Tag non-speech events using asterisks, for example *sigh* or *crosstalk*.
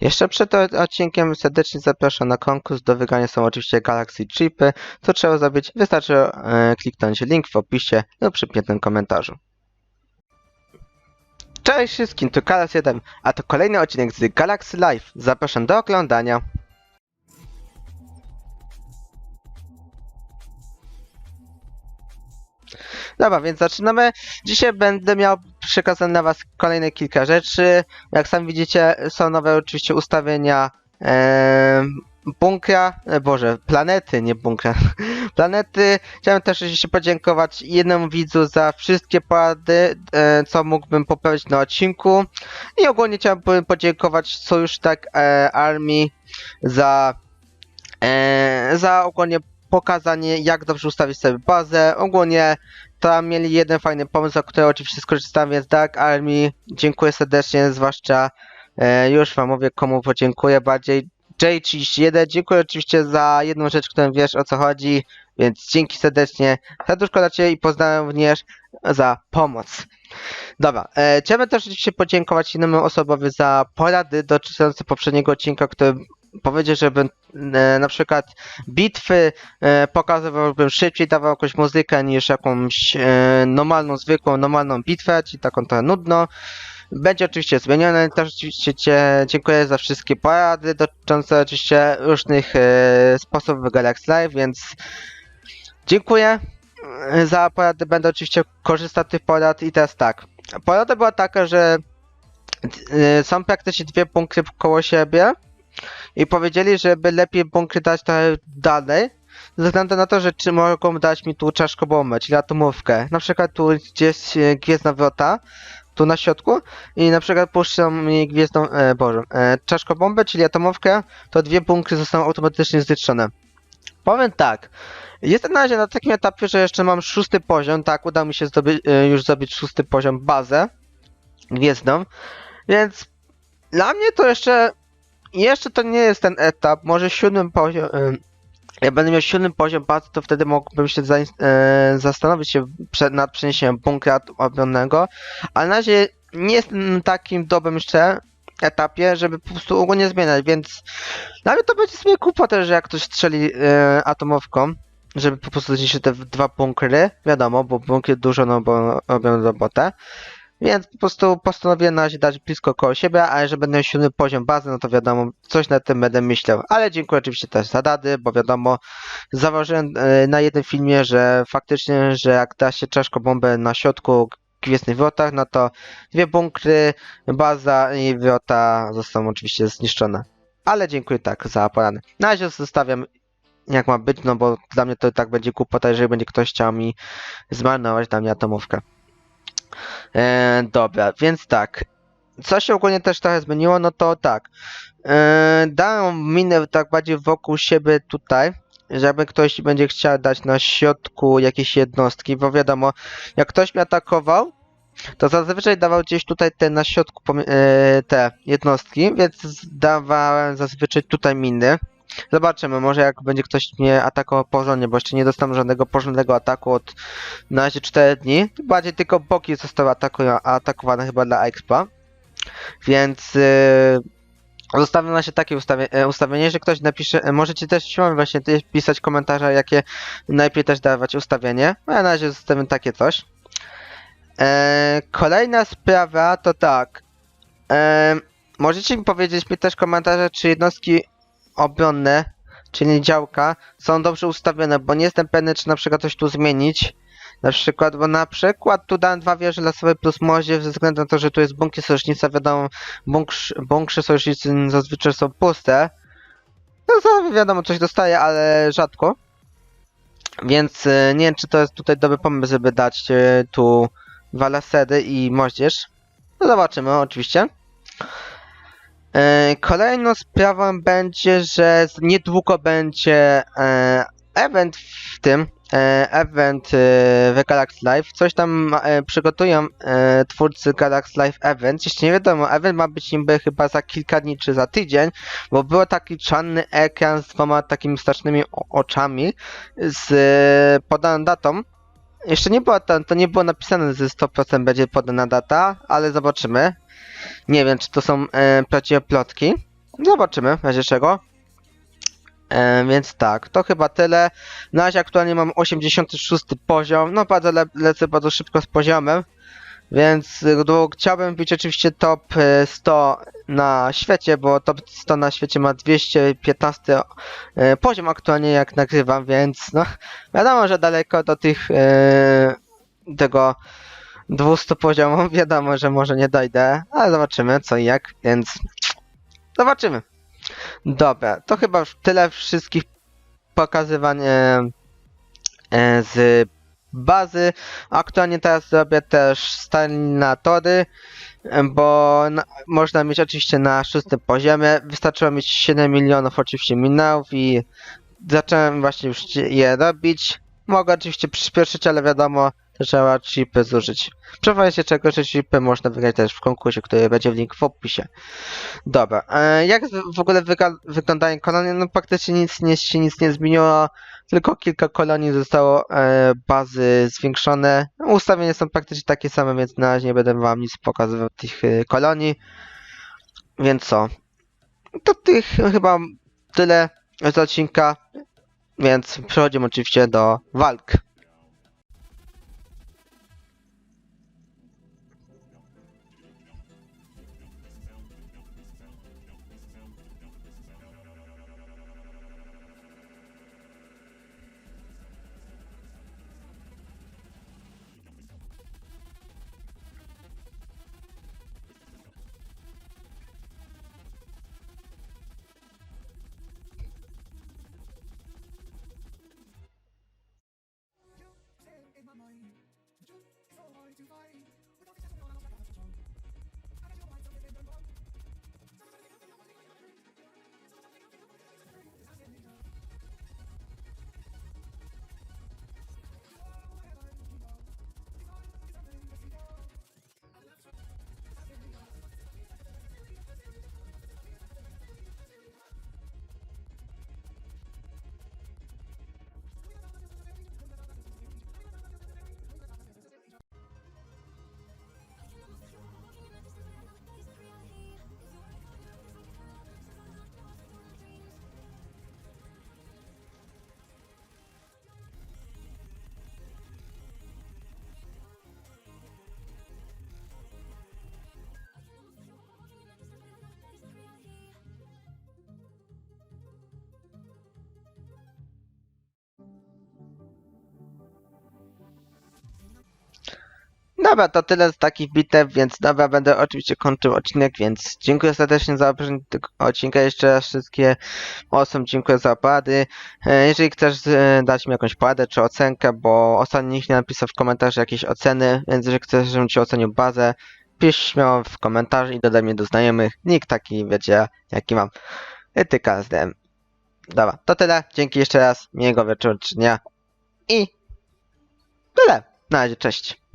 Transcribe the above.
Jeszcze przed odcinkiem serdecznie zapraszam na konkurs. Do wygrania są oczywiście Galaxy Chipy. Co trzeba zrobić? Wystarczy e, kliknąć link w opisie lub przypiętym komentarzu. Cześć wszystkim, to Kalas 1, a to kolejny odcinek z Galaxy Live. Zapraszam do oglądania. Dobra, więc zaczynamy. Dzisiaj będę miał przekazane na Was kolejne kilka rzeczy. Jak sami widzicie, są nowe oczywiście ustawienia em, bunkra, e, Boże, planety, nie bunkra. *laughs* planety. Chciałem też oczywiście podziękować jednemu widzu za wszystkie porady, e, co mógłbym poprawić na odcinku. I ogólnie chciałbym podziękować Sojusz Tak e, Armii za, e, za ogólnie pokazanie, jak dobrze ustawić sobie bazę. Ogólnie tam mieli jeden fajny pomysł, o który oczywiście skorzystałem, więc Dark Army, dziękuję serdecznie, zwłaszcza e, już wam mówię, komu podziękuję bardziej. J31, dziękuję oczywiście za jedną rzecz, którą wiesz o co chodzi, więc dzięki serdecznie. Serduszko dla Ciebie i pozdrawiam również za pomoc. Dobra, e, chciałbym też oczywiście podziękować innemu osobowi za porady dotyczące poprzedniego odcinka, który powiedział, żebym e, na przykład bitwy e, pokazywałbym szybciej, dawał jakąś muzykę niż jakąś e, normalną, zwykłą, normalną bitwę, czyli taką trochę nudną. Będzie oczywiście zmienione, też oczywiście cie, dziękuję za wszystkie porady dotyczące oczywiście różnych sposobów Galaxy Live, więc dziękuję za porady, będę oczywiście korzystał z tych porad i teraz tak. Porada była taka, że są praktycznie dwie punkty koło siebie i powiedzieli, żeby lepiej bunkry dać trochę dalej, ze względu na to, że czy mogą dać mi tu czaszkobombę, czyli atomówkę. Na przykład tu gdzie jest e, gwiezdna wrota, tu na środku i na przykład puszczą mi gwiezdną, e, boże, e, czaszkobombę, czyli atomówkę, to dwie bunkry zostaną automatycznie zniszczone. Powiem tak, jestem na razie na takim etapie, że jeszcze mam szósty poziom, tak, udało mi się zdobyć, e, już zdobyć szósty poziom bazę gwiezdną, więc dla mnie to jeszcze jeszcze to nie jest ten etap, może siódmym poziom. Jak będę miał siódmy poziom bazy, to wtedy mógłbym się zain- e, zastanowić się przed, nad przeniesieniem bunkra obronnego, ale na razie nie jestem takim dobrym jeszcze etapie, żeby po prostu ogólnie zmieniać, więc mnie to będzie sobie kłopot, że jak ktoś strzeli e, atomowką, żeby po prostu zniszczyć te dwa bunkry, wiadomo, bo bunkry dużo no, bo robią robotę, więc po prostu postanowiłem na razie dać blisko koło siebie, a jeżeli będę siódmy poziom bazy, no to wiadomo, coś nad tym będę myślał. Ale dziękuję oczywiście też za dady, bo wiadomo, zauważyłem e, na jednym filmie, że faktycznie, że jak da się czaszkobombę na środku gwiezdnych wrotach, no to dwie bunkry, baza i wrota zostaną oczywiście zniszczone. Ale dziękuję tak za porady. Na razie zostawiam jak ma być, no bo dla mnie to i tak będzie kłopota, jeżeli będzie ktoś chciał mi zmarnować dla mnie atomówkę. E, dobra, więc tak. Co się ogólnie też trochę zmieniło, no to tak. E, dają minę tak bardziej wokół siebie tutaj, żeby ktoś będzie chciał dać na środku jakieś jednostki, bo wiadomo, jak ktoś mnie atakował, to zazwyczaj dawał gdzieś tutaj te na środku e, te jednostki, więc dawałem zazwyczaj tutaj miny. Zobaczymy, może jak będzie ktoś mnie atakował porządnie, bo jeszcze nie dostałem żadnego porządnego ataku od na razie 4 dni. Bardziej tylko boki zostały atakowane chyba dla Expa. Więc yy, zostawiam na się takie ustawie, e, ustawienie, że ktoś napisze, e, możecie też śmiało właśnie pisać komentarze, jakie najlepiej też dawać ustawienie. A ja na razie zostawiam takie coś. E, kolejna sprawa to tak. Możecie mi powiedzieć mi też komentarze, czy jednostki obronne, czyli działka, są dobrze ustawione, bo nie jestem pewny, czy na przykład coś tu zmienić. Na przykład, bo na przykład tu dałem dwa wieże lasowe plus mozie, ze względu na to, że tu jest bunkier sojusznica, wiadomo, bunkrz, bunkrze sojusznicy zazwyczaj są puste. No wiadomo, coś dostaje, ale rzadko. Więc e, nie wiem, czy to jest tutaj dobry pomysł, żeby dać e, tu dwa lasery i moździerz. No zobaczymy, oczywiście. E, Kolejną sprawą będzie, że niedługo będzie e, event w tym, e, event w Galaxy Live. Coś tam przygotują twórcy Galaxy Live Event. Jeszcze nie wiadomo, event ma być niby chyba za kilka dni czy za tydzień, bo był taki czarny ekran z dwoma takimi strasznymi oczami z podaną datą. Jeszcze nie było tam, to nie było napisane, że 100% będzie podana data, ale zobaczymy. Nie wiem, czy to są e, prawdziwe plotki. zobaczymy, w razie czego. E, więc tak, to chyba tyle. Na razie aktualnie mam 86 poziom, no bardzo le lecę bardzo szybko z poziomem. Więc y, chciałbym być oczywiście top y, 100 na świecie, bo top 100 na świecie ma 215 y, poziom aktualnie jak nagrywam, więc no *laughs* wiadomo, że daleko do tych y, tego 200 poziomów, *laughs* wiadomo, że może nie dojdę, ale zobaczymy co i jak, więc zobaczymy. Dobra, to chyba tyle wszystkich pokazywań z bazy. Aktualnie teraz zrobię też stylatory, bo na, można mieć oczywiście na szóstym poziomie. Wystarczyło mieć 7 milionów oczywiście minęłów i zacząłem właśnie już je robić. Mogę oczywiście przyspieszyć, ale wiadomo, trzeba chipy zużyć. Przekonać się czego, że chipy można wygrać też w konkursie, który będzie w link w opisie. Dobra, e, jak w- ogóle wyglądają kolonie? No praktycznie nic, nie, się nic nie zmieniło, tylko kilka kolonii zostało e, bazy zwiększone. Ustawienia są praktycznie takie same, więc na razie nie będę wam nic pokazywał tych e, kolonii. Więc co? To tych chyba tyle z odcinka, więc przechodzimy oczywiście do walk. to fight. Dobra, to tyle z takich bitew, więc dobra, będę oczywiście kończył odcinek, więc dziękuję serdecznie za obejrzenie tego odcinka. Jeszcze raz wszystkie osobom dziękuję za porady. E, Jeżeli chcesz e, dać mi jakąś poradę czy ocenkę, bo ostatnio nikt nie napisał w komentarzu jakiejś oceny, więc jeżeli chcesz, żebym ci ocenił bazę, pisz śmiało w komentarzu i dodaj mnie do znajomych. Nikt taki, wiecie, jaki mam. Etyka z DM. Dobra, to tyle. Dzięki jeszcze raz. Miłego wieczoru dnia. I tyle. Na razie, cześć.